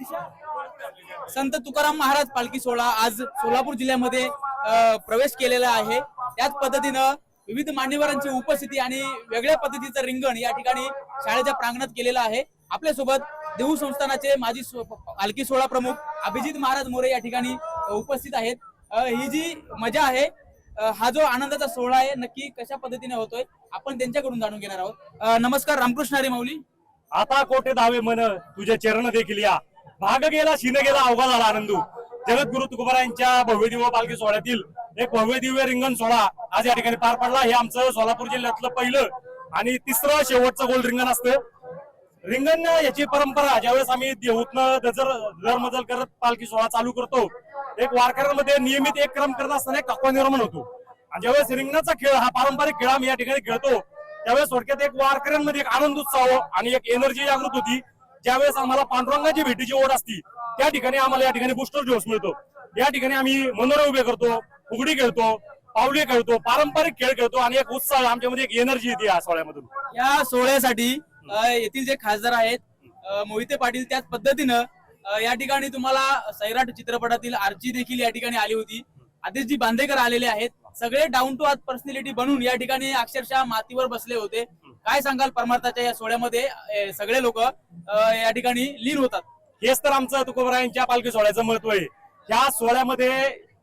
संत तुकाराम महाराज पालखी सोहळा आज सोलापूर जिल्ह्यामध्ये प्रवेश केलेला आहे. त्याच पद्धतीनं विविध मान्यवरांची उपस्थिती आणि वेगळ्या पद्धतीचं रिंगण या ठिकाणी शाळेच्या प्रांगणात केलेलं आहे. आपल्यासोबत देहू संस्थानाचे माजी पालखी सोहळा प्रमुख अभिजित महाराज मोरे या ठिकाणी उपस्थित आहेत. ही जी मजा आहे हा जो आनंदाचा सोहळा आहे नक्की कशा पद्धतीने होतोय आपण त्यांच्याकडून जाणून घेणार आहोत. नमस्कार रामकृष्ण हरी माऊली. आता कोठे धावे मन तुझे चरण देखील या. भाग गेला शिन गेला अवघा झाला आनंदू. जगद्गुरु तुकोबारायांच्या भव्य दिव्य पालखी सोहळ्यातील एक भव्य दिव्य रिंगण सोहळा आज या ठिकाणी पार पडला. हे आमचं सोलापूर जिल्ह्यातलं पहिलं आणि तिसरं शेवटचं गोल रिंगण असतं. रिंगण याची परंपरा ज्यावेळेस आम्ही देहूतनं दजर दरमजल करत पालखी सोहळा चालू करतो एक वारकऱ्यांमध्ये नियमित एक क्रम करत असताना एक तत्व निर्माण होतो. आणि ज्यावेळेस रिंगणाचा खेळ हा पारंपरिक खेळ आम्ही या ठिकाणी खेळतो त्यावेळेस थोडक्यात एक वारकऱ्यांमध्ये एक आनंद उत्साह आणि एक एनर्जी जागृत होती. ज्यावेळेस आम्हाला पांडुरंगाची भेटीची ओढ असती. त्या ठिकाणी आम्हाला या ठिकाणी बुस्टर डोस मिळतो. या ठिकाणी आम्ही मनोरे उभे करतो फुगडी खेळतो पावले खेळतो पारंपरिक खेळ खेळतो आणि एक उत्साह आमच्यामध्ये एक एनर्जी येते या सोहळ्यामधून. या सोहळ्यासाठी येथील जे खासदार आहेत मोहिते पाटील त्याच पद्धतीनं या ठिकाणी तुम्हाला सैराट चित्रपटातील आर्ची देखील या ठिकाणी आली होती. आदेशजी बांदेकर आलेले आहेत. सगळे डाऊन टू अर्थ पर्सनॅलिटी बनून या ठिकाणी अक्षरशः मातीवर बसले होते. काय सांगाल परमार्थाच्या या सोहळ्यामध्ये? सगळे लोक या ठिकाणी लीन होतात. हेच तर आमचं तुकोबरायांच्या पालखी सोहळ्याचं महत्त्व आहे. या सोहळ्यामध्ये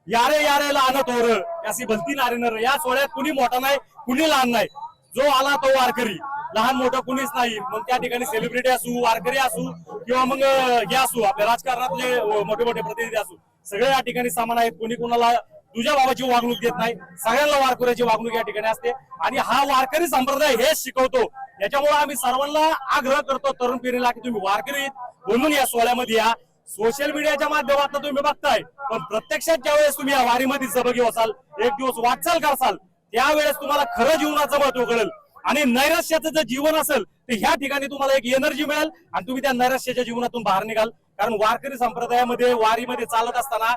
यारे यारे लहान तोर. अशी भलती नारे नर. या सोहळ्यात कुणी मोठा नाही कुणी लहान नाही. जो आला तो वारकरी. लहान मोठं कुणीच नाही. मग त्या ठिकाणी सेलिब्रिटी असू वारकरी असू किंवा मग हे असू आपल्या राजकारणातले मोठे मोठे प्रतिनिधी असू. सगळे या ठिकाणी समान आहेत. कुणी कुणाला तुझ्या बाबाची वागणूक देत नाही सगळ्यांना वारकऱ्याची वागणूक या ठिकाणी असते. आणि हा वारकरी संप्रदाय हेच शिकवतो. याच्यामुळे आम्ही सर्वांना आग्रह करतो तरुण पिढीला की तुम्ही वारकरी म्हणून या सोहळ्यामध्ये या. सोशल मीडियाच्या माध्यमातून तुम्ही बघताय पण प्रत्यक्षात ज्यावेळेस तुम्ही या वारीमध्ये सहभागी असाल एक दिवस वाटचाल करसाल त्यावेळेस तुम्हाला खरं जीवनाचं महत्त्व कळेल. आणि नैराश्याचं जर जीवन असेल तर ह्या ठिकाणी तुम्हाला एक एनर्जी मिळेल आणि तुम्ही त्या नैराश्याच्या जीवनातून बाहेर निघाल. कारण वारकरी संप्रदायामध्ये वारीमध्ये चालत असताना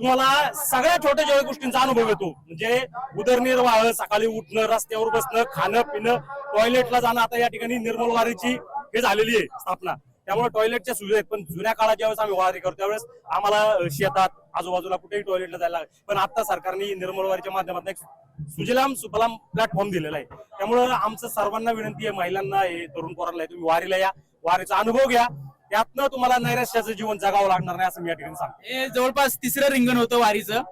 तुम्हाला सगळ्या छोट्या छोट्या गोष्टींचा अनुभव येतो. म्हणजे उदरनिर्वाह सकाळी उठणं रस्त्यावर बसणं खाणं पिणं टॉयलेटला जाणं आता या ठिकाणी निर्मल वारीची हे झालेली आहे स्थापना. त्यामुळे टॉयलेटच्या सुविधा आहेत. पण जुन्या काळात ज्यावेळेस आम्ही वारी करतो त्यावेळेस आम्हाला शेतात आजूबाजूला कुठेही टॉयलेटला जायला लागेल पण आता सरकारने निर्मलवारीच्या माध्यमातून एक सुजलाम सुफलाम प्लॅटफॉर्म दिलेला आहे. त्यामुळं आमचं सर्वांना विनंती आहे महिलांना हे तरुण पोरांना तुम्ही वारीला या. वारीचा अनुभव घ्या. त्यातनं तुम्हाला नैराश्याचं जीवन जगावं लागणार नाही असं मी या ठिकाणी सांगतो. हे जवळपास तिसरं रिंगण होतं वारीचं.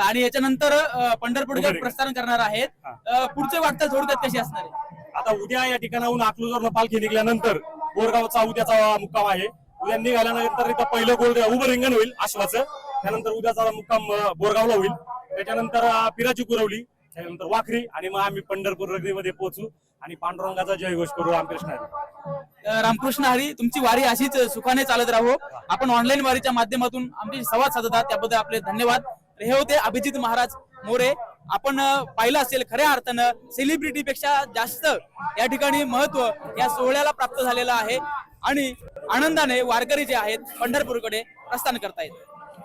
आणि याच्यानंतर अ, पंढरपूरकडे पंढरपूर. प्रस्थान करणार आहेत. अ, पुढचे वाटचाल थोडक्यात कशी असणार आहे? आता उद्या या ठिकाणाहून अकलूजवरनं पालखी निघाल्यानंतर बोरगावचा उद्याचा मुक्काम आहे. उद्या निघाल्यानंतर इथं पहिलं गोल उभं रिंगण होईल आश्वाचं. त्यानंतर उद्याचा मुक्काम अं, बोरगावला होईल. त्याच्यानंतर अं, पिराची कुरवली त्यानंतर वाखरी आणि मग आम्ही पंढरपूर नगरीमध्ये पोहोचू आणि पांडुरंगाचा जयघोष करू रामकृष्ण हरी. रामकृष्ण हरी तुमची वारी अशीच सुखाने चालत राहो. आपण ऑनलाईन वारीच्या माध्यमातून आमचे संवाद साधतात त्याबद्दल आपले धन्यवाद. हे होते अभिजित महाराज मोरे. आपण पाहिलं असेल खऱ्या अर्थानं सेलिब्रिटी पेक्षा जास्त या ठिकाणी महत्त्व या सोहळ्याला प्राप्त झालेलं आहे. आणि आनंदाने वारकरी जे आहेत पंढरपूरकडे प्रस्थान करतायत.